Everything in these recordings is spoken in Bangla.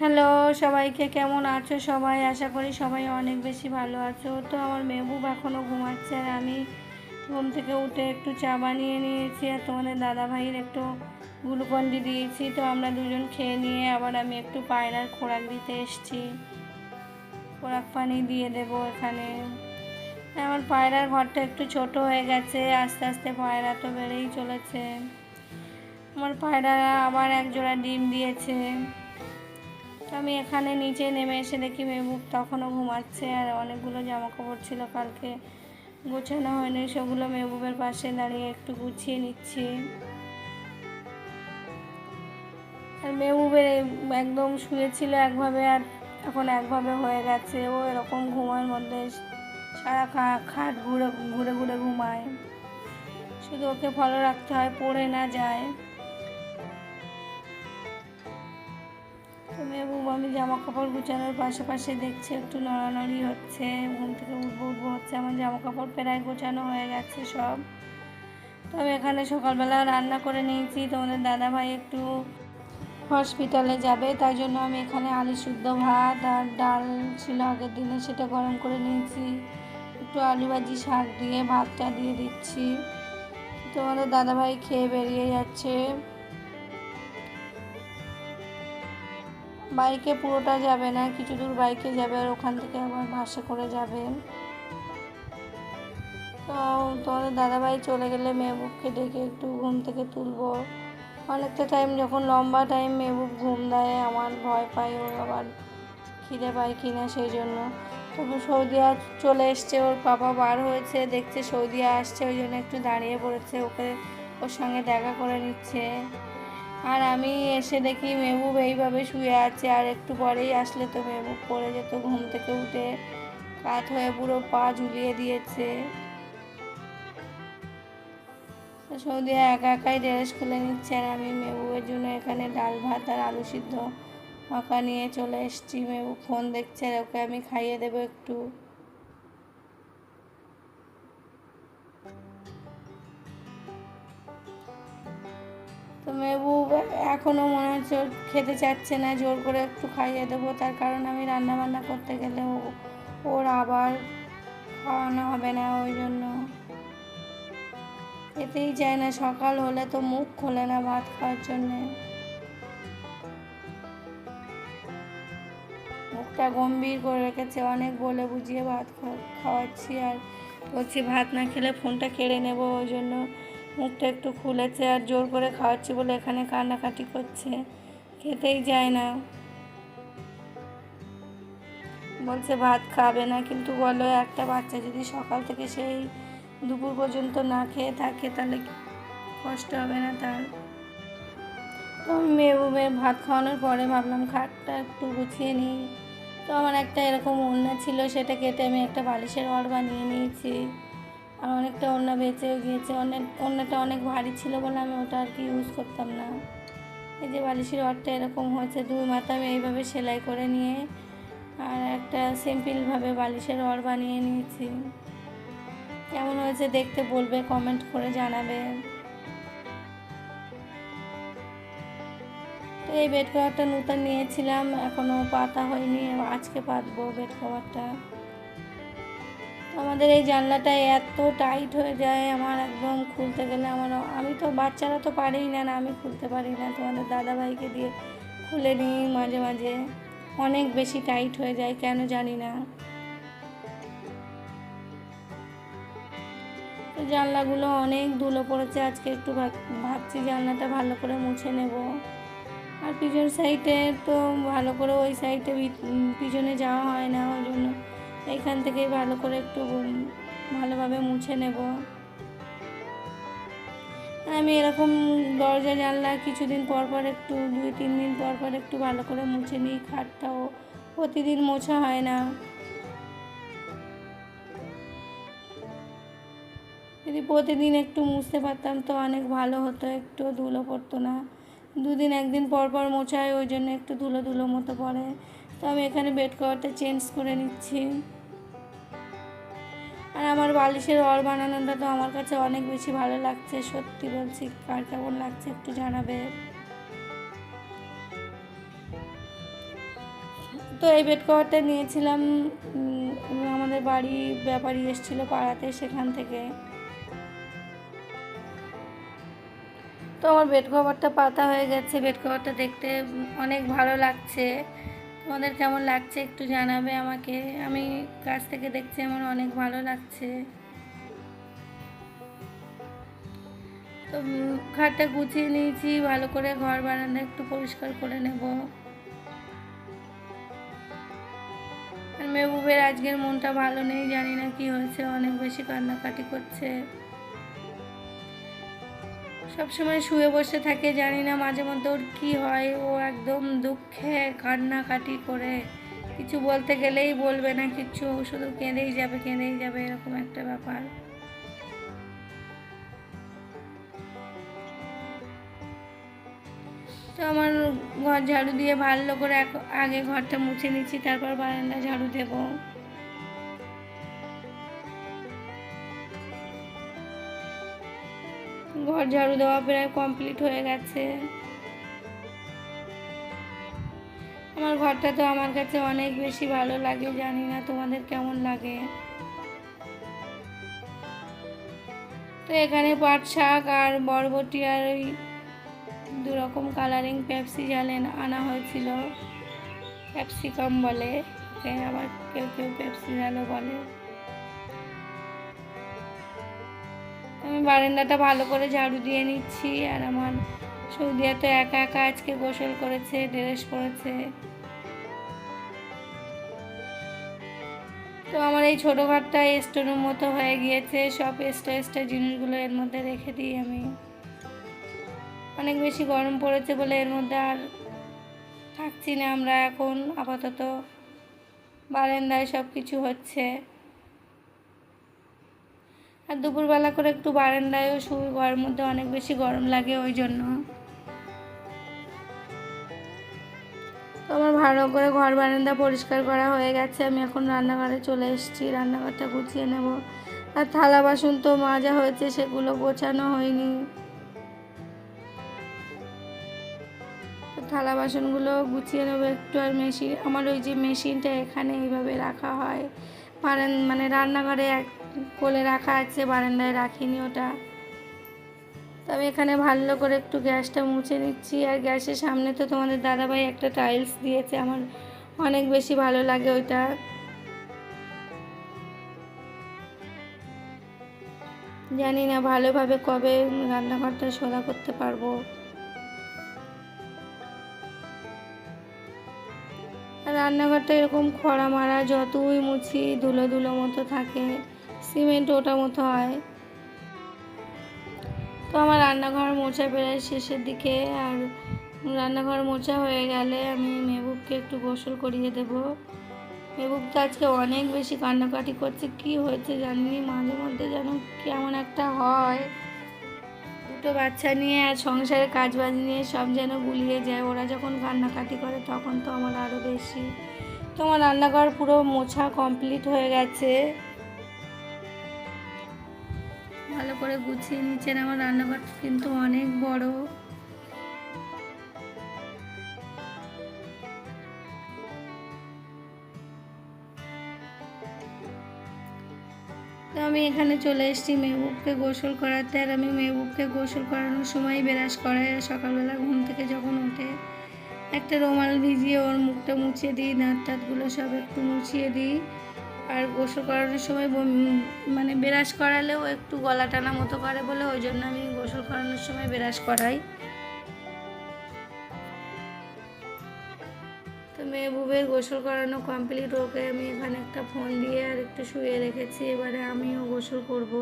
হ্যালো, সবাইকে কেমন আছো সবাই? আশা করি সবাই অনেক বেশি ভালো আছো। তো আমার মেহবুব এখনও ঘুমাচ্ছে আর আমি ঘুম থেকে উঠে একটু চা বানিয়ে নিয়েছি আর তোমাদের দাদা ভাইয়ের একটু গ্লুকন্ডি দিয়েছি। তো আমরা দুজন খেয়ে নিয়ে আবার আমি একটু পায়রার খোরাক দিতে এসছি। খোরাক পানি দিয়ে দেবো এখানে। আমার পায়রার ঘরটা একটু ছোট হয়ে গেছে, আস্তে আস্তে পায়রা তো বেড়েই চলেছে। আমার পায়রা আবার এক জোড়া ডিম দিয়েছে। আমি এখানে নিচে নেমে এসে দেখি মেহবুব তখনও ঘুমাচ্ছে আর অনেকগুলো জামা কাপড় ছিল কালকে। গোছানো হয়নি, সেগুলো মেহবুবের পাশে দাঁড়িয়ে একটু গুছিয়ে নিচ্ছি। আর মেহবুবের একদম শুয়েছিল একভাবে আর এখন একভাবে হয়ে গেছে। ও এরকম ঘুমার মধ্যে সারা খাট ঘুরে ঘুরে ঘুরে ঘুমায়। শুধু ওকে ফলো রাখতে হয়, পড়ে না যায়। তো মেহবুব আমি জামা কাপড় গুছানোর পাশাপাশি দেখছি একটু নড়ানড়ি হচ্ছে, ঘুম থেকে উঠবো উঠবো হচ্ছে, আমার জামা কাপড় প্রায় গোছানো হয়ে গেছে সব। তো আমি এখানে সকালবেলা রান্না করে নিয়েছি, তোমাদের দাদা ভাই একটু হসপিটালে যাবে তাই জন্য আমি এখানে আলু শুদ্ধ ভাত আর ডাল ছিল আগের দিনে, সেটা গরম করে নিয়েছি। একটু আলু ভাজি শাক দিয়ে, ভাতটা দিয়ে দিচ্ছি। তোমাদের দাদাভাই খেয়ে বেরিয়ে যাচ্ছে। বাইকে পুরোটা যাবে না, কিছু দূর বাইকে যাবে আর ওখান থেকে আবার বাসে করে যাবে। তো তোমাদের দাদাভাই চলে গেলে মেহবুবকে ডেকে একটু ঘুম থেকে তুলবো। অনেকটা টাইম যখন লম্বা টাইম মেহবুব ঘুম দেয়, আমার ভয় পাই ও আবার খিদে পায় কিনা সেই জন্য। তবু সৌদিয়া চলে এসছে, ওর পাপা বার হয়েছে, দেখছে সৌদিয়া আসছে, ওই জন্য একটু দাঁড়িয়ে পড়েছে, ওকে ওর সঙ্গে দেখা করে নিচ্ছে। আর আমি এসে দেখি মেহবুব এইভাবে শুয়ে আছে, আর একটু পরেই আসলে তো মেহবুব পড়ে যেত, ঘুম থেকে উঠে কাত হয়ে পুরো পা ঝুলিয়ে দিয়েছে। তো সৌদিয়া একা একাই ড্রেস খুলে নিচ্ছে, আর আমি মেহবুবের জন্য এখানে ডাল ভাত আর আলু সিদ্ধ মাখা নিয়ে চলে এসছি। মেহবুব ফোন দেখছে, আর ওকে আমি খাইয়ে দেবো একটু। তো মেহবুব এখনও মনে হচ্ছে খেতে চাচ্ছে না, জোর করে একটু খাইয়ে দেবো। তার কারণ আমি রান্না বান্না করতে গেলে ওর আবার খাওয়ানো হবে না, ওই জন্য। খেতেই চায় না, সকাল হলে তো মুখ খোলে না ভাত খাওয়ার জন্যে। মুখটা গম্ভীর করে রেখেছে, অনেক বলে বুঝিয়ে ভাত খাওয়াচ্ছি আর বলছি ভাত না খেলে ফোনটা কেড়ে নেব, ওই জন্য মুখটা একটু খুলেছে আর জোর করে খাওয়াচ্ছি বলে এখানে কান্নাকাটি করছে। খেতেই যায় না। বলছে, ভাত খাবে না। কিন্তু বলো, একটা বাচ্চা যদি সকাল থেকে সেই দুপুর পর্যন্ত না খেয়ে থাকে, তাহলে কষ্ট হবে না তার? তো আমি মেয়ে ভাত খাওয়ানোর পরে ভাবলাম, খাটটা একটু গুছিয়ে নিই। তো আমার একটা এরকম ওড়না ছিল, সেটা কেটে আমি একটা বালিশের ঘর বানিয়ে নিয়েছি। আর অনেকটা ওড়না বেঁচেও গিয়েছে। অনেক, ওড়নাটা অনেক ভারী ছিল বলে আমি ওটা আর কি ইউজ করতাম না। এই যে বালিশের ঘরটা এরকম হয়েছে, দুই মাথা আমি এইভাবে সেলাই করে নিয়ে আর একটা সিম্পলভাবে বালিশের ঘর বানিয়ে নিয়েছি। কেমন হয়েছে দেখতে বলবে কমেন্ট করে জানাবে। তো এই বেড কভারটা নতুন নিয়েছিলাম এখনও পাতা হয়নি, আজকে পাতবো বেড কভারটা আমাদের এই জানলাটা এত টাইট হয়ে যায়, আমার একদম খুলতে গেলে আমার আমি তো বাচ্চারা তো পারেই না না আমি খুলতে পারি না। তোমাদের দাদাভাইকে দিয়ে খুলে নিই মাঝে মাঝে, অনেক বেশি টাইট হয়ে যায়, কেন জানি না। জানলাগুলো অনেক ধুলো পড়েছে, আজকে একটু ভাব- ভাবছি জানলাটা ভালো করে মুছে নেব। আর পিছন সাইডে তো ভালো করে ওই সাইডে পিছনে যাওয়া হয় না, ওই জন্য এইখান থেকেই ভালো করে একটু ভালোভাবে মুছে নেব। আমি এরকম দরজা, জানলা কিছুদিন পর পর একটু, দুই, তিন দিন পর পর একটু ভালো করে মুছে নিই, খাটটাও প্রতিদিন মোছা হয় না। যদি প্রতিদিন একটু মুছতে পারতাম তো অনেক ভালো হতো, একটু ধুলো পড়তো না। দুদিন, একদিন পর পর মোছা হয় ওই জন্য একটু ধুলো ধুলো মতো পড়ে। তো আমি এখানে বেড কভারটা চেঞ্জ করে নিচ্ছি। আর আমার বালিশের অর বানানোটা তো আমার কাছে অনেক বেশি ভালো লাগছে, সত্যি বলছি। কার কেমন লাগছে একটু জানাবে? তো এই বেড কভারটা নিয়েছিলাম আমাদের বাড়ি ব্যাপারী এসেছিল পাড়াতে সেখান থেকে। তো আমার বেড কভারটা পাতা হয়ে গেছে বেড কভারটা দেখতে অনেক ভালো লাগছে। তোমাদের কেমন লাগছে একটু জানাবে আমাকে? আমি কাছ থেকে দেখছি আমার অনেক ভালো লাগছে। তো খাটটা গুছিয়ে নিয়েছি, ভালো করে ঘর বারান্দা একটু পরিষ্কার করে নেব। আর মেহবুবের আজকের মনটা ভালো নেই, জানি না কি হয়েছে, অনেক বেশি কান্নাকাটি করছে। সবসময় শুয়ে বসে থাকে, জানি না মাঝে মধ্যে ওর কী হয়। ও একদম দুঃখে কান্নাকাটি করে। কিছু বলতে গেলেই বলবে না কিচ্ছু শুধু কেঁদেই যাবে কেঁদেই যাবে, এরকম একটা ব্যাপার। তো আমার ঘর ঝাড়ু দিয়ে ভালো করে আগে ঘরটা মুছে নিচ্ছি, তারপর বারান্দা ঝাড়ু দেবো। ঘর ঝাড়ু দেওয়া প্রায় কমপ্লিট হয়ে গেছে। আমার ঘরটা তো আমার কাছে অনেক বেশি ভালো লাগে, জানি না তোমাদের কেমন লাগে। তো এখানে পাট শাক আর বরবটি আর ওই দু রকম কালারিং পেপসি জালেন আনা হয়েছিল। ক্যাপসিকাম বলে আবার কেউ কেউ পেপসি জালও বলে। বারান্দাটা ভালো করে ঝাড়ু দিয়ে নিচ্ছি আর আমার সৌদিয়া তো একা একা আজকে গোসল করেছে, ড্রেস পরেছে। তো আমার এই ছোটো ঘরটা স্টোরের মতো হয়ে গিয়েছে, সব এক্সট্রা এক্সট্রা জিনিসগুলো এর মধ্যে রেখে দিই আমি। অনেক বেশি গরম পড়েছে বলে এর মধ্যে আর থাকছি না আমরা এখন, আপাতত বারান্দায় সব কিছু হচ্ছে। আর দুপুরবেলা করে একটু বারান্দায়ও শুই ঘরের মধ্যে অনেক বেশি গরম লাগে ওই জন্য। আমার ভালো করে ঘর বারান্দা পরিষ্কার করা হয়ে গেছে। আমি এখন রান্নাঘরে চলে এসেছি। রান্নাঘরটা গুছিয়ে নেব। আর থালা বাসন তো মাজা হয়েছে, সেগুলো গোছানো হয়নি। থালা বাসনগুলো গুছিয়ে নেব একটু। আর মেশিন আমার ওই যে মেশিনটা এখানে এইভাবে রাখা হয়। মানে রান্নাঘরে এক কোলে রাখা আছে, বারান্দায় রাখিনি ওটা। তবে এখানে ভালো করে একটু গ্যাসটা মুছে নিচ্ছি। আর গ্যাসের সামনে তো তোমাদের দাদাভাই একটা টাইলস দিয়েছে, আমার অনেক বেশি ভালো লাগে ওইটা। জানি না ভালোভাবে কবে রান্নাঘরটা সোজা করতে পারব। রান্নাঘরটা এরকম খরা মারা যতই মুছি, ধুলো ধুলো মতো থাকে। সিমেন্ট ওটা মতো হয়। তো আমার রান্নাঘর মোছা প্রায় শেষের দিকে আর রান্নাঘর মোছা হয়ে গেলে আমি মেহবুবকে একটু গোসল করিয়ে দেব। মেহবুব তো আজকে অনেক বেশি কান্নাকাটি করছে, কি হয়েছে জানিনি, মাঝে মধ্যে যেন কেমন একটা হয়। দুটো বাচ্চা নিয়ে আর সংসারের কাজ বাজ নিয়ে সব যেন গুলিয়ে যায়, ওরা যখন কান্নাকাটি করে তখন তো আমার আরও বেশি। তো আমার রান্নাঘর পুরো মোছা কমপ্লিট হয়ে গেছে। ভালো করে গুছিয়ে নিচ্ছেন। আমার রান্নাঘর কিন্তু অনেক বড়। তো আমি এখানে চলে এসেছি মেহবুবকে গোসল করাতে। আর আমি মেহবুবকে গোসল করানোর সময় বেরাস করাই সকালবেলা ঘুম থেকে যখন ওঠে একটা রুমাল ভিজিয়ে ওর মুখটা মুছিয়ে দিই দাঁত টাতগুলো সব একটু মুছিয়ে দিই। আর গোসল করানোর সময় মানে বেরাস করালেও একটু গলা টানা মতো করে বলে ওই জন্য আমি গোসল করানোর সময় বেরাস করাই। তো মেহবুবের গোসল করানো কমপ্লিট ওকে আমি এখানে একটা ফোন দিয়ে আর একটু শুয়ে রেখেছি, এবারে আমিও গোসল করব।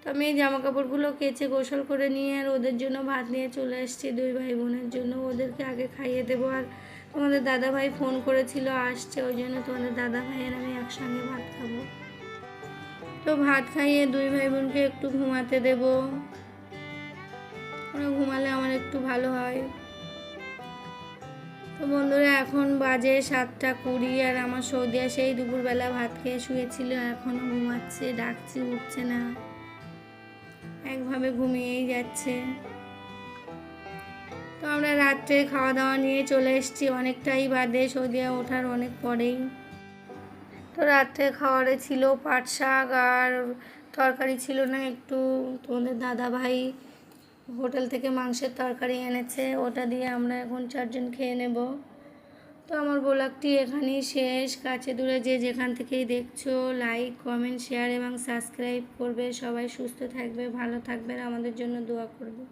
তো আমি জামা কাপড়গুলো কেচে গোসল করে নিয়ে আর ওদের জন্য ভাত নিয়ে চলে এসেছি, দুই ভাই বোনের জন্য। ওদেরকে আগে খাইয়ে দেবো আর তোমাদের দাদা ভাই ফোন করেছিল, আসছে, ওই জন্য তোমাদের দাদা ভাই আর আমি একসঙ্গে ভাত খাব। তো ভাত খাইয়ে দুই ভাই বোনকে একটু ঘুমাতে দেবো। ওরা ঘুমালে আমার একটু ভালো হয়। তো বন্ধুরা, এখন বাজে সাতটা কুড়ি আর আমার সৌদিয়া সেই দুপুরবেলা ভাত খেয়ে শুয়েছিল এখনও ঘুমাচ্ছে, ডাকছি, উঠছে না। একভাবে ঘুমিয়েই যাচ্ছে। তো আমরা রাত্রে খাওয়া দাওয়া নিয়ে চলে এসেছি। অনেকটাই বাদে সৌদিয়া ওঠার অনেক পরেই। তো রাত্রে খাওয়ারে ছিল পাট শাক আর তরকারি ছিল না, একটু তোমাদের দাদা ভাই হোটেল থেকে মাংসের তরকারি এনেছে, ওটা দিয়ে আমরা এখন চারজন খেয়ে নেব। তো আমার ব্লগটি এখানেই শেষ। কাছে দূরে যে যেখান থেকেই দেখছ লাইক কমেন্ট শেয়ার এবং সাবস্ক্রাইব করবে। সবাই সুস্থ থাকবে, ভালো থাকবে আমাদের জন্য দোয়া করবে।